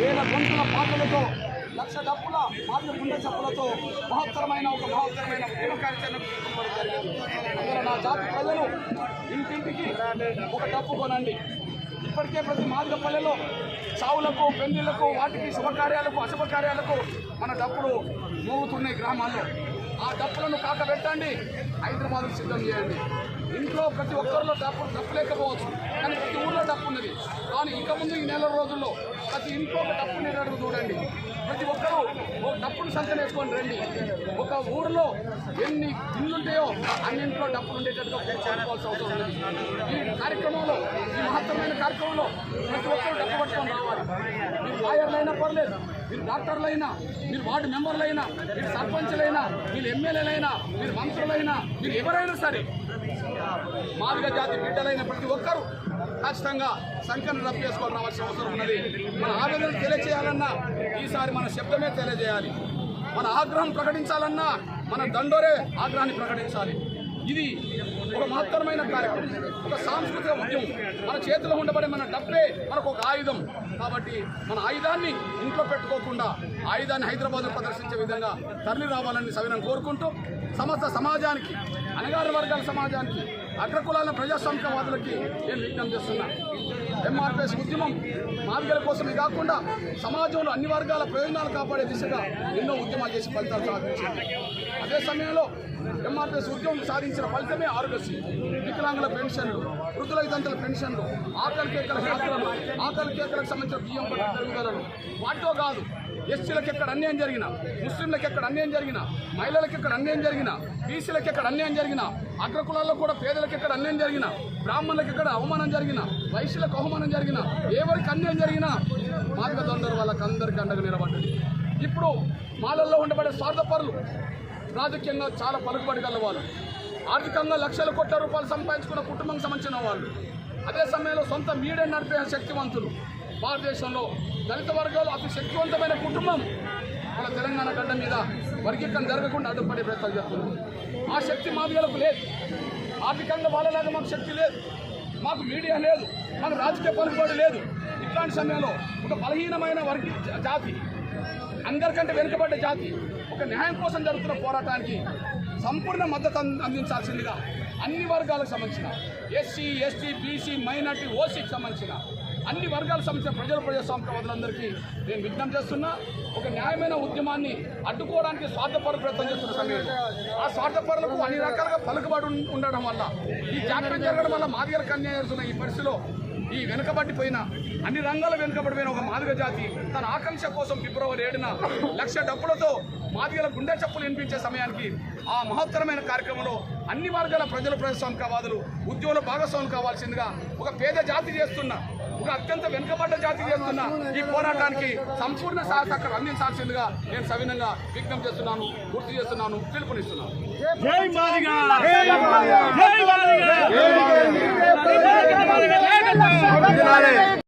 వేల గొంతుల పాటలతో లక్ష డప్పుల మాదిరి గుండె చెప్పులతో మహత్తరమైన ఒక మహత్తరమైన ప్రేమ కార్యాచరణకు నా జాతి ప్రజలు ఇంటింటికి ఒక డప్పు కొనండి. ఇప్పటికే ప్రతి మాదిగ పల్లెలో చావులకు పెళ్ళిళ్ళకు వాటికి శుభకార్యాలకు అశుభకార్యాలకు మన డప్పులు మోగుతున్నాయి గ్రామాల్లో. ఆ డప్పులను కాకబెట్టండి హైదరాబాద్ సిద్ధం చేయండి. ఇంట్లో ప్రతి ఒక్కరిలో డప్పు డప్పు లేకపోవచ్చు కానీ ప్రతి ఊళ్ళో డప్పు ఉన్నది. కానీ ఇక ముందు ఈ నెల రోజుల్లో ప్రతి ఇంట్లో ఒక డప్పు ఉండేటట్టు చూడండి. ప్రతి ఒక్కరూ ఒక డప్పును సంఖ్య వేసుకొని రండి. ఒక ఊరిలో ఎన్ని ఇల్లుంటాయో అన్నింట్లో డప్పులు ఉండేటట్టుగా చేసుకోవాల్సిన అవసరం ఉంది ఈ కార్యక్రమంలో ఈ మహత్తరమైన కార్యక్రమంలో ప్రతి ఒక్కరు డప్పు పట్టుకొని రావాలి. మీరు లాయర్లైనా పర్లేదు. మీరు డాక్టర్లైనా మీరు వార్డు మెంబర్లైనా మీరు సర్పంచ్లైనా మీరు ఎమ్మెల్యేలైనా మీరు మంత్రులైనా మీరు ఎవరైనా సరే మాదిగ జాతి బిడ్డలైన ప్రతి ఒక్కరూ ఖచ్చితంగా సంఖ్యను రద్దు చేసుకొని రావాల్సిన అవసరం ఉన్నది. మన ఆవేదన తెలియజేయాలన్నా ఈసారి మన శబ్దమే తెలియజేయాలి. మన ఆగ్రహం ప్రకటించాలన్నా మన దండోరే ఆగ్రహాన్ని ప్రకటించాలి. ఇది ఒక మహత్తరమైన కార్యక్రమం ఒక సాంస్కృతిక ఉద్యమం. మన చేతిలో ఉండబడే మన డబ్బే మనకు ఒక ఆయుధం. కాబట్టి మన ఆయుధాన్ని ఇంట్లో పెట్టుకోకుండా ఆయుధాన్ని హైదరాబాద్లో ప్రదర్శించే విధంగా తరలి రావాలని సవినం కోరుకుంటూ సమస్త సమాజానికి అనగారి వర్గాల సమాజానికి అగ్రకులాల ప్రజాస్వామికవాదులకి నేను విజ్ఞప్తి చేస్తున్నా. ఎంఆర్పిఎస్ ఉద్యమం మార్గాల కోసమే కాకుండా సమాజంలో అన్ని వర్గాల ప్రయోజనాలు కాపాడే దిశగా ఎన్నో ఉద్యమాలు చేసి ఫలితాలు సాధించారు అదే సమయంలో ఎంఆర్పిఎస్ ఉద్యోగం సాధించిన ఫలితమే ఆరోగ్యశ్రీ. వికలాంగుల పెన్షన్లు వృద్ధుల వితంతుల పెన్షన్లు ఆకలి కేకల యాత్రలు ఆకలి కేకలకు సంబంధించిన బియ్యం పట్ల పెరుగుదలను వాటితో కాదు ఎస్సీలకు ఎక్కడ అన్యాయం జరిగినా ముస్లింలకు ఎక్కడ అన్యాయం జరిగినా మహిళలకు ఎక్కడ అన్యాయం జరిగినా బీసీలకు ఎక్కడ అన్యాయం జరిగినా అగ్రకులాల్లో కూడా పేదలకు ఎక్కడ అన్యాయం జరిగినా బ్రాహ్మణులకు ఎక్కడ అవమానం జరిగినా వైశ్యులకు అవమానం జరిగినా ఎవరికి అన్యాయం జరిగినా మార్గదొందరు వాళ్ళకి అందరికీ అండగా నిలబడ్డది. ఇప్పుడు మాలల్లో ఉండబడే స్వార్థపరులు రాజకీయంగా చాలా పలుకుబడి గలవారు ఆర్థికంగా లక్షల కోట్ల రూపాయలు సంపాదించుకున్న కుటుంబం సంబంధించిన వాళ్ళు. అదే సమయంలో సొంత మీడియా నడిపే శక్తివంతులు. భారతదేశంలో దళిత వర్గాలు అతి శక్తివంతమైన కుటుంబం. మన తెలంగాణ గడ్డ మీద వర్గీకరణ జరగకుండా అడ్డుపడే ప్రయత్నాలు చేస్తున్నారు. ఆ శక్తి మాదిగలకు లేదు. ఆర్థికంగా వాళ్ళలాగా మాకు శక్తి లేదు. మాకు మీడియా లేదు. మాకు రాజకీయ పలుకుబడి లేదు. ఇట్లాంటి సమయంలో ఒక బలహీనమైన వర్గీ జాతి అందరికంటే వెనుకబడ్డ జాతి ఒక న్యాయం కోసం జరుగుతున్న పోరాటానికి సంపూర్ణ మద్దతు అంద- అందించాల్సిందిగా అన్ని వర్గాలకు సంబంధించిన ఎస్సీ ఎస్టీ బీసీ మైనార్టీ ఓసీకి సంబంధించిన అన్ని వర్గాల సమస్య ప్రజల ప్రజాస్వామికవాదులందరికీ నేను విజ్ఞప్తి చేస్తున్నా ఒక న్యాయమైన ఉద్యమాన్ని అడ్డుకోవడానికి స్వార్థపరులు ప్రయత్నం చేస్తున్న సమయంలో. ఆ స్వార్థపరులకు అన్ని రకాలుగా పలుకుబడి ఉండడం వల్ల ఈ జాగ్రత్త జరగడం వల్ల మాదిగలకు అన్యాయం ఈ పరిస్థితిలో ఈ వెనుకబడిపోయిన అన్ని రంగాల వెనుకబడిపోయిన ఒక మాదిగ జాతి తన ఆకాంక్ష కోసం ఫిబ్రవరి ఏడున లక్ష డబ్బులతో మాదిగల గుండె చప్పులు వినిపించే సమయానికి ఆ మహత్తరమైన కార్యక్రమంలో అన్ని వర్గాల ప్రజల ప్రజాస్వామికవాదులు ఉద్యోగుల భాగస్వామి కావాల్సిందిగా ఒక పేద జాతి చేస్తున్న ఒక అత్యంత వెనుకబడ్డ జాతి చేస్తున్న ఈ పోరాటానికి సంపూర్ణ సహకారం అందించాల్సిందిగా నేను సవినంగా విజ్ఞప్తి చేస్తున్నాను గుర్తు చేస్తున్నాను పిలుపునిస్తున్నాను.